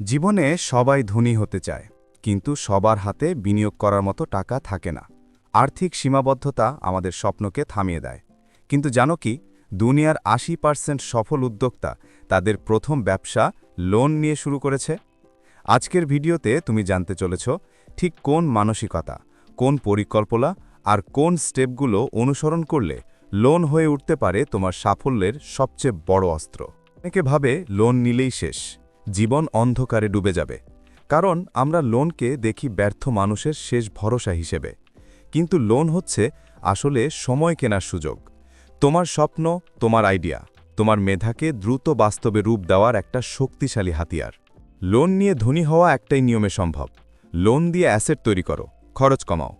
জীবনে সবাই ধনী হতে চায়, কিন্তু সবার হাতে বিনিয়োগ করার মতো টাকা থাকে না। আর্থিক সীমাবদ্ধতা আমাদের স্বপ্নকে থামিয়ে দেয়। কিন্তু জানো কি, দুনিয়ার আশি পার্সেন্ট সফল উদ্যোক্তা তাদের প্রথম ব্যবসা লোন নিয়ে শুরু করেছে। আজকের ভিডিওতে তুমি জানতে চলেছ, ঠিক কোন মানসিকতা, কোন পরিকল্পনা আর কোন স্টেপগুলো অনুসরণ করলে লোন হয়ে উঠতে পারে তোমার সাফল্যের সবচেয়ে বড় অস্ত্র। অনেকে ভাবে লোন নিলেই শেষ। জীবন অন্ধকারে ডুবে যাবে। কারণ আমরা লোনকে দেখি ব্যর্থ মানুষের শেষ ভরসা হিসেবে। কিন্তু লোন হচ্ছে আসলে সময় কেনার সুযোগ। তোমার স্বপ্ন, তোমার আইডিয়া, তোমার মেধাকে দ্রুত বাস্তবে রূপ দেওয়ার একটা শক্তিশালী হাতিয়ার। লোন নিয়ে ধনী হওয়া একটাই নিয়মে সম্ভব। লোন দিয়ে অ্যাসেট তৈরি করো, খরচ কমাও।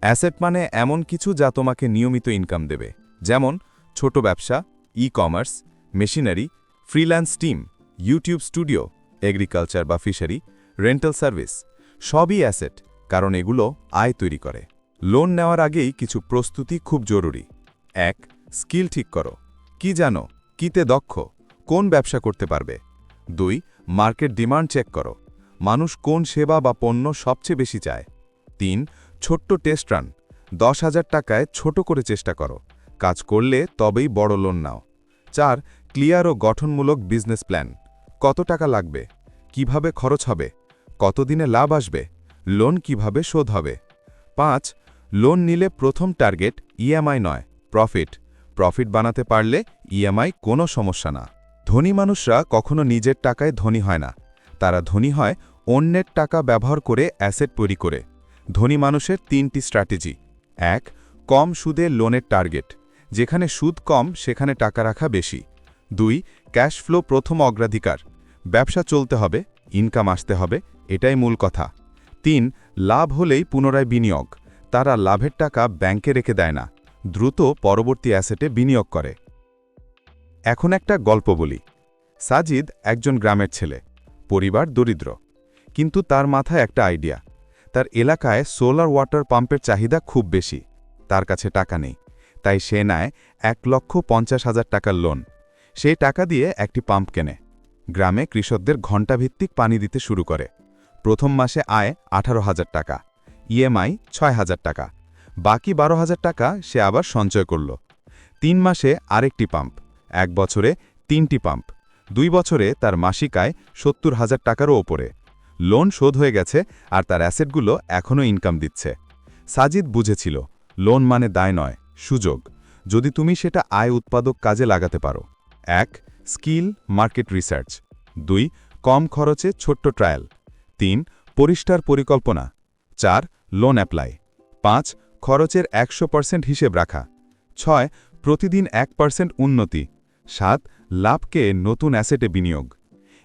অ্যাসেট মানে এমন কিছু যা তোমাকে নিয়মিত ইনকাম দেবে। যেমন, ছোট ব্যবসা e commerce machinery, freelance team, YouTube studio agriculture বা ফিশারি রেন্টাল সার্ভিস সবই অ্যাসেট কারণ এগুলো আয় তৈরি করে। লোন নেওয়ার আগেই কিছু প্রস্তুতি খুব জরুরি। এক স্কিল ঠিক করো। কি জানো? কিতে দক্ষ? কোন ব্যবসা করতে পারবে? দুই মার্কেট ডিমান্ড চেক করো। মানুষ কোন সেবা বা পণ্য সবচেয়ে বেশি চায়? তিন, ছোট্ট টেস্ট রান দশ হাজার টাকায় ছোট করে চেষ্টা করো। কাজ করলে তবেই বড় লোন নাও। চার ক্লিয়ার ও গঠনমূলক বিজনেস প্ল্যান কত টাকা লাগবে? কীভাবে খরচ হবে? কতদিনে লাভ আসবে? লোন কীভাবে শোধ হবে? পাঁচ, লোন নিলে প্রথম টার্গেট ইএমআই নয়, প্রফিট। প্রফিট বানাতে পারলে ইএমআই কোনো সমস্যা না। ধনী মানুষরা কখনো নিজের টাকায় ধনী হয় না। তারা ধনী হয় অন্যের টাকা ব্যবহার করে, অ্যাসেট তৈরি করে। ধনী মানুষের তিনটি স্ট্র্যাটেজি। এক, কম সুদে লোনের টার্গেট। যেখানে সুদ কম, সেখানে টাকা রাখা বেশি। দুই ক্যাশ ফ্লো প্রথম অগ্রাধিকার। ব্যবসা চলতে হবে, ইনকাম আসতে হবে, এটাই মূল কথা। তিন, লাভ হলেই পুনরায় বিনিয়োগ। তারা লাভের টাকা ব্যাংকে রেখে দেয় না, দ্রুত পরবর্তী অ্যাসেটে বিনিয়োগ করে। এখন একটা গল্প বলি। সাজিদ একজন গ্রামের ছেলে, পরিবার দরিদ্র। কিন্তু তার মাথায় একটা আইডিয়া। তার এলাকায় সোলার ওয়াটার পাম্পের চাহিদা খুব বেশি। তার কাছে টাকা নেই। তাই সে নেয় এক লক্ষ পঞ্চাশ হাজার টাকার লোন। সেই টাকা দিয়ে একটি পাম্প কেনে। গ্রামে কৃষকদের ঘণ্টাভিত্তিক পানি দিতে শুরু করে। প্রথম মাসে আয় আঠারো হাজার টাকা, ইএমআই ছয় হাজার টাকা, বাকি বারো হাজার টাকা সে আবার সঞ্চয় করল। তিন মাসে আরেকটি পাম্প, এক বছরে তিনটি পাম্প, দুই বছরে তার মাসিক আয় সত্তর হাজার টাকারও ওপরে। লোন শোধ হয়ে গেছে আর তার অ্যাসেটগুলো এখনও ইনকাম দিচ্ছে। সাজিদ বুঝেছিল, লোন মানে দায় নয়, সুযোগ। যদি তুমি সেটা আয় উৎপাদক কাজে লাগাতে পারো। এক, স্কিল, মার্কেট রিসার্চ। দুই, কম খরচে ছোট্ট ট্রায়াল। তিন, পরিষ্কার পরিকল্পনা। চার, লোন অ্যাপ্লাই। পাঁচ, খরচের একশো পার্সেন্ট হিসেব রাখা। ছয়, প্রতিদিন এক পার্সেন্ট উন্নতি। সাত, লাভকে নতুন অ্যাসেটে বিনিয়োগ।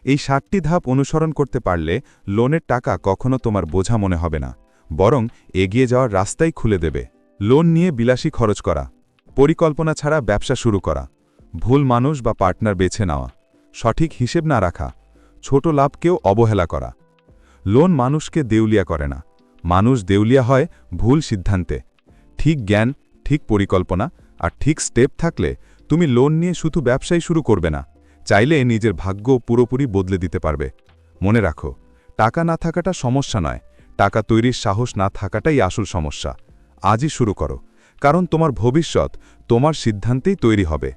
এই সাতটি ধাপ অনুসরণ করতে পারলে লোনের টাকা কখনো তোমার বোঝা মনে হবে না, বরং এগিয়ে যাওয়ার রাস্তাই খুলে দেবে। লোন নিয়ে বিলাসী খরচ করা। পরিকল্পনা ছাড়া ব্যবসা শুরু করা। ভুল মানুষ বা পার্টনার বেছে নেওয়া, সঠিক হিসেব না রাখা, ছোট লাভকেও অবহেলা করা। লোন মানুষকে দেউলিয়া করে না। মানুষ দেউলিয়া হয় ভুল সিদ্ধান্তে। ঠিক জ্ঞান, ঠিক পরিকল্পনা আর ঠিক স্টেপ থাকলে তুমি লোন নিয়ে শুধু ব্যবসাই শুরু করবে না, চাইলে নিজের ভাগ্য পুরোপুরি বদলে দিতে পারবে। মনে রাখো, টাকা না থাকাটা সমস্যা নয়, টাকা তৈরির সাহস না থাকাটাই আসল সমস্যা। আজই শুরু করো, কারণ তোমার ভবিষ্যৎ তোমার সিদ্ধান্তেই তৈরি হবে।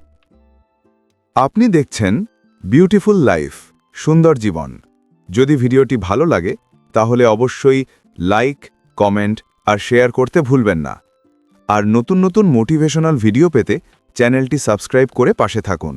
আপনি দেখছেন বিউটিফুল লাইফ সুন্দর জীবন। যদি ভিডিওটি ভালো লাগে, তাহলে অবশ্যই লাইক কমেন্ট আর শেয়ার করতে ভুলবেন না। আর নতুন নতুন মোটিভেশনাল ভিডিও পেতে চ্যানেলটি সাবস্ক্রাইব করে পাশে থাকুন।